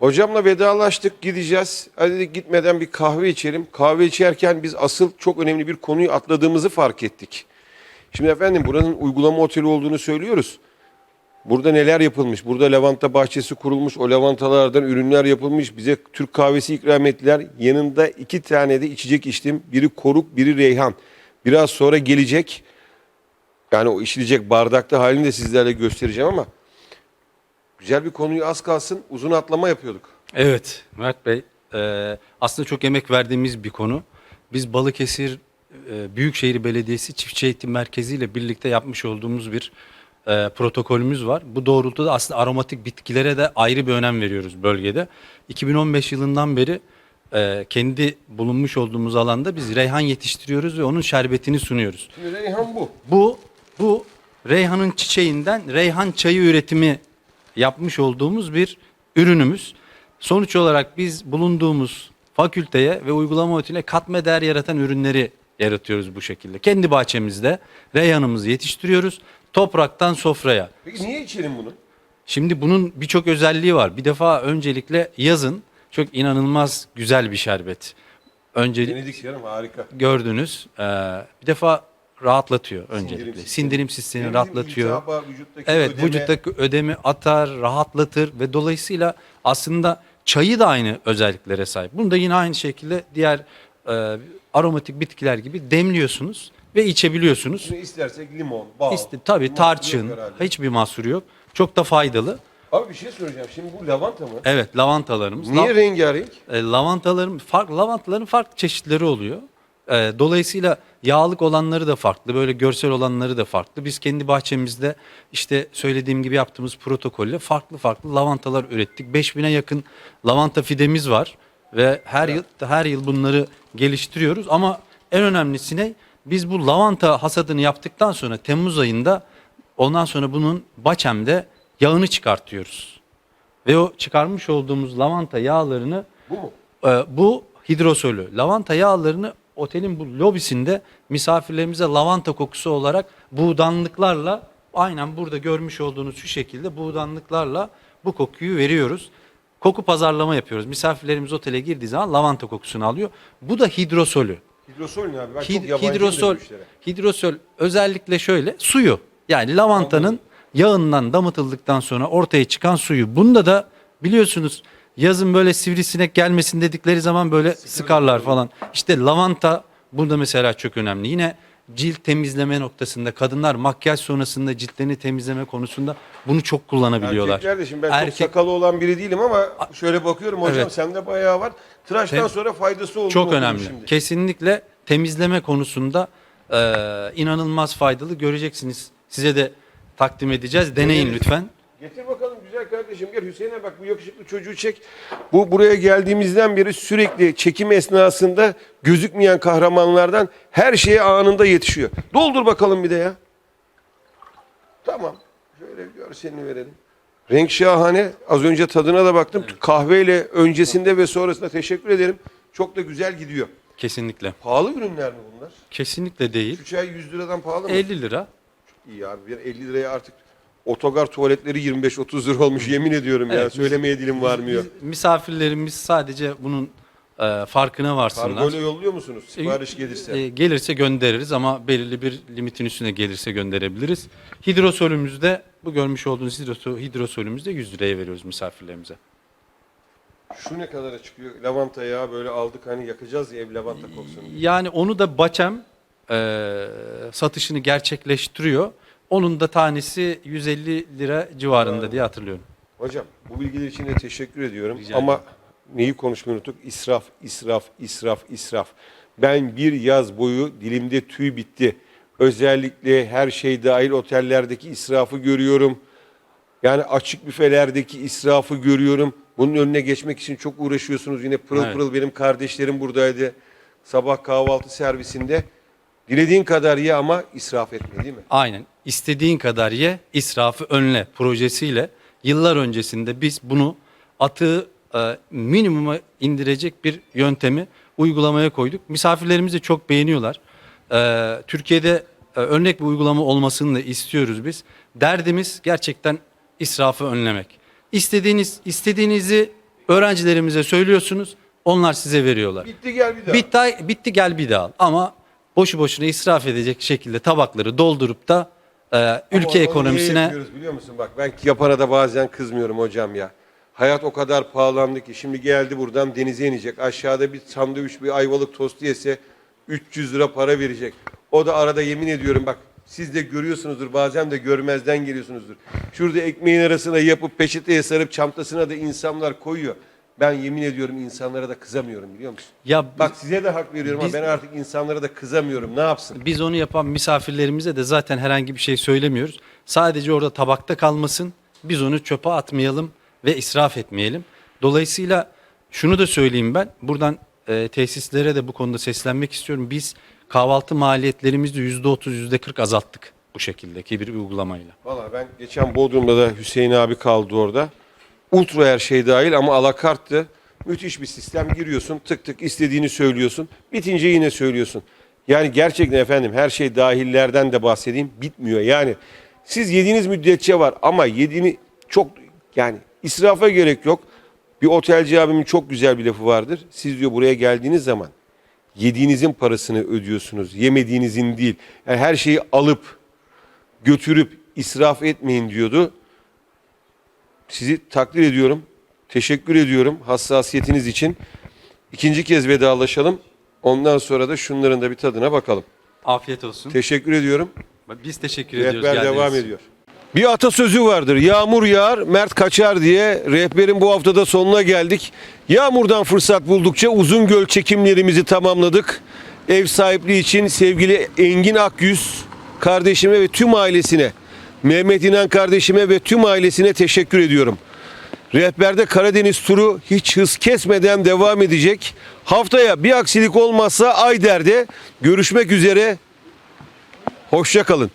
Hocamla vedalaştık gideceğiz. Hadi dedik gitmeden bir kahve içelim. Kahve içerken biz asıl çok önemli bir konuyu atladığımızı fark ettik. Şimdi efendim buranın uygulama oteli olduğunu söylüyoruz. Burada neler yapılmış? Burada lavanta bahçesi kurulmuş. O lavantalardan ürünler yapılmış. Bize Türk kahvesi ikram ettiler. Yanında iki tane de içecek içtim. Biri koruk, biri reyhan. Biraz sonra gelecek. Yani o içilecek bardakta halini de sizlerle göstereceğim ama güzel bir konuyu az kalsın uzun atlama yapıyorduk. Evet Mert Bey e, aslında çok emek verdiğimiz bir konu. Biz Balıkesir e, Büyükşehir Belediyesi Çiftçi Eğitim Merkezi ile birlikte yapmış olduğumuz bir e, protokolümüz var. Bu doğrultuda aslında aromatik bitkilere de ayrı bir önem veriyoruz bölgede. 2015 yılından beri e, kendi bulunmuş olduğumuz alanda biz reyhan yetiştiriyoruz ve onun şerbetini sunuyoruz. Şimdi reyhan bu. Bu bu reyhanın çiçeğinden reyhan çayı üretimi yapmış olduğumuz bir ürünümüz. Sonuç olarak biz bulunduğumuz fakülteye ve uygulama ötüne katma değer yaratan ürünleri yaratıyoruz bu şekilde. Kendi bahçemizde reyhanımızı yetiştiriyoruz. Topraktan sofraya. Peki niye içelim bunu? Şimdi bunun birçok özelliği var. Bir defa öncelikle yazın çok inanılmaz güzel bir şerbet. Öncelik Denedik canım harika. gördünüz. Ee, bir defa rahatlatıyor öncelikle. sistemi. Sindirim sistemini rahatlatıyor. iltihaba, vücuttaki Evet ödeme- vücuttaki ödemi atar, rahatlatır ve dolayısıyla aslında çayı da aynı özelliklere sahip. Bunu da yine aynı şekilde diğer e, aromatik bitkiler gibi demliyorsunuz ve içebiliyorsunuz. Şimdi istersek limon, bal. İşte, tabii tarçın, hiçbir mahsuru yok. Çok da faydalı. Abi bir şey soracağım. Şimdi bu lavanta mı? Evet lavantalarımız. Niye Lav- rengarenk? E, lavantaların farklı lavantaların farklı çeşitleri oluyor. E, dolayısıyla yağlık olanları da farklı, böyle görsel olanları da farklı. Biz kendi bahçemizde işte söylediğim gibi yaptığımız protokolle farklı farklı lavantalar ürettik. 5000'e yakın lavanta fidemiz var ve her yıl her yıl bunları geliştiriyoruz ama en önemlisine biz bu lavanta hasadını yaptıktan sonra Temmuz ayında ondan sonra bunun Baçem'de yağını çıkartıyoruz. Ve o çıkarmış olduğumuz lavanta yağlarını Bu mu? ee, bu hidrosolü. Lavanta yağlarını otelin bu lobisinde misafirlerimize lavanta kokusu olarak buğdanlıklarla aynen burada görmüş olduğunuz şu şekilde buğdanlıklarla bu kokuyu veriyoruz. Koku pazarlama yapıyoruz. Misafirlerimiz otele girdiği zaman lavanta kokusunu alıyor. Bu da hidrosolü. Hidrosol ne abi? Ben Hid- çok yabancıyım hidrosol, bu işlere. hidrosol özellikle şöyle suyu yani lavantanın yağından damıtıldıktan sonra ortaya çıkan suyu. Bunda da biliyorsunuz yazın böyle sivrisinek gelmesin dedikleri zaman böyle sıkarlar falan. İşte lavanta burada mesela çok önemli. Yine cilt temizleme noktasında kadınlar makyaj sonrasında ciltlerini temizleme konusunda bunu çok kullanabiliyorlar. Erkekler de şimdi ben Erkek- çok sakalı olan biri değilim ama şöyle bakıyorum hocam Evet. sende bayağı var. Tıraştan Tem- sonra faydası olduğunu Çok okudum önemli. Şimdi. Kesinlikle temizleme konusunda e, inanılmaz faydalı göreceksiniz. Size de takdim edeceğiz. Deneyin lütfen. Güzel kardeşim gel Hüseyin'e bak bu yakışıklı çocuğu çek. Bu buraya geldiğimizden beri sürekli çekim esnasında gözükmeyen kahramanlardan her şeye anında yetişiyor. Doldur bakalım bir de ya. Tamam. Şöyle görselini verelim. Renk şahane. Az önce tadına da baktım. Kahveyle öncesinde ve sonrasında teşekkür ederim. Çok da güzel gidiyor. Kesinlikle. Pahalı ürünler mi bunlar? Kesinlikle değil. Şu çay 100 liradan pahalı mı? 50 lira. İyi abi bir 50 liraya artık otogar tuvaletleri 25-30 lira olmuş yemin ediyorum ya. Evet, biz- Söylemeye dilim varmıyor. Biz- misafirlerimiz sadece bunun e, farkına varsınlar. Kargoyla yolluyor musunuz? Sipariş gelirse. E, gelirse göndeririz ama belirli bir limitin üstüne gelirse gönderebiliriz. Hidrosolümüzde bu görmüş olduğunuz hidroso, hidrosolümüzde 100 liraya veriyoruz misafirlerimize. Şu ne kadara çıkıyor? Lavanta yağı böyle aldık hani yakacağız ya ev lavanta kokusunu. Yani onu da Baçem e, satışını gerçekleştiriyor. Onun da tanesi 150 lira civarında diye hatırlıyorum. Hocam bu bilgiler için de teşekkür ediyorum. Ama neyi konuşmayı unuttuk? İsraf, israf, israf, israf. Ben bir yaz boyu dilimde tüy bitti. Özellikle her şey dahil otellerdeki israfı görüyorum. Yani açık büfelerdeki israfı görüyorum. Bunun önüne geçmek için çok uğraşıyorsunuz. Yine pırıl Evet. pırıl benim kardeşlerim buradaydı. Sabah kahvaltı servisinde. Dilediğin kadar ye ama israf etme değil mi? Aynen. İstediğin kadar ye, israfı önle projesiyle yıllar öncesinde biz bunu atığı e, minimuma indirecek bir yöntemi uygulamaya koyduk. Misafirlerimiz de çok beğeniyorlar. E, Türkiye'de e, örnek bir uygulama olmasını da istiyoruz biz. Derdimiz gerçekten israfı önlemek. İstediğiniz istediğinizi Öğrencilerimize söylüyorsunuz. Onlar size veriyorlar. Bitti gel bir daha. Bitti, bitti gel bir daha al. Ama boşu boşuna israf edecek şekilde tabakları doldurup da e, Ama ülke onu niye ekonomisine yapıyoruz biliyor musun? Bak ben yapana da bazen kızmıyorum hocam ya. Hayat o kadar pahalandı ki şimdi geldi buradan denize inecek. Aşağıda bir sandviç bir ayvalık tostu yese 300 lira para verecek. O da arada yemin ediyorum bak siz de görüyorsunuzdur bazen de görmezden geliyorsunuzdur. Şurada ekmeğin arasına yapıp peçeteye sarıp çantasına da insanlar koyuyor. Ben yemin ediyorum insanlara da kızamıyorum biliyor musun? ya Bak size de hak veriyorum Biz- ama ben artık insanlara da kızamıyorum. Ne yapsın? Biz onu yapan misafirlerimize de zaten herhangi bir şey söylemiyoruz. Sadece orada tabakta kalmasın. Biz onu çöpe atmayalım ve israf etmeyelim. Dolayısıyla şunu da söyleyeyim ben. Buradan e, tesislere de bu konuda seslenmek istiyorum. Biz kahvaltı maliyetlerimizi %30, %40 azalttık bu şekildeki bir uygulamayla. Valla ben geçen Bodrum'da da Hüseyin abi kaldı orada. Ultra her şey dahil ama alakarttı. Müthiş bir sistem giriyorsun tık tık istediğini söylüyorsun. Bitince yine söylüyorsun. Yani gerçekten efendim her şey dahillerden de bahsedeyim bitmiyor. Yani siz yediğiniz müddetçe var ama yediğini çok yani israfa gerek yok. Bir otelci abimin çok güzel bir lafı vardır. Siz diyor buraya geldiğiniz zaman yediğinizin parasını ödüyorsunuz. Yemediğinizin değil. Yani her şeyi alıp götürüp israf etmeyin diyordu. Sizi takdir ediyorum. Teşekkür ediyorum hassasiyetiniz için. İkinci kez vedalaşalım. Ondan sonra da şunların da bir tadına bakalım. Afiyet olsun. Teşekkür ediyorum. Biz teşekkür ediyoruz. Rehber geldiğiniz devam için. ediyor. Bir atasözü vardır. Yağmur yağar, Mert kaçar diye. Rehberin bu haftada sonuna geldik. Yağmurdan fırsat buldukça uzun göl çekimlerimizi tamamladık. Ev sahipliği için sevgili Engin Akyüz kardeşime ve tüm ailesine, Mehmet İnan kardeşime ve tüm ailesine teşekkür ediyorum. Rehberde Karadeniz turu hiç hız kesmeden devam edecek. Haftaya bir aksilik olmazsa Ayder'de görüşmek üzere. Hoşça kalın.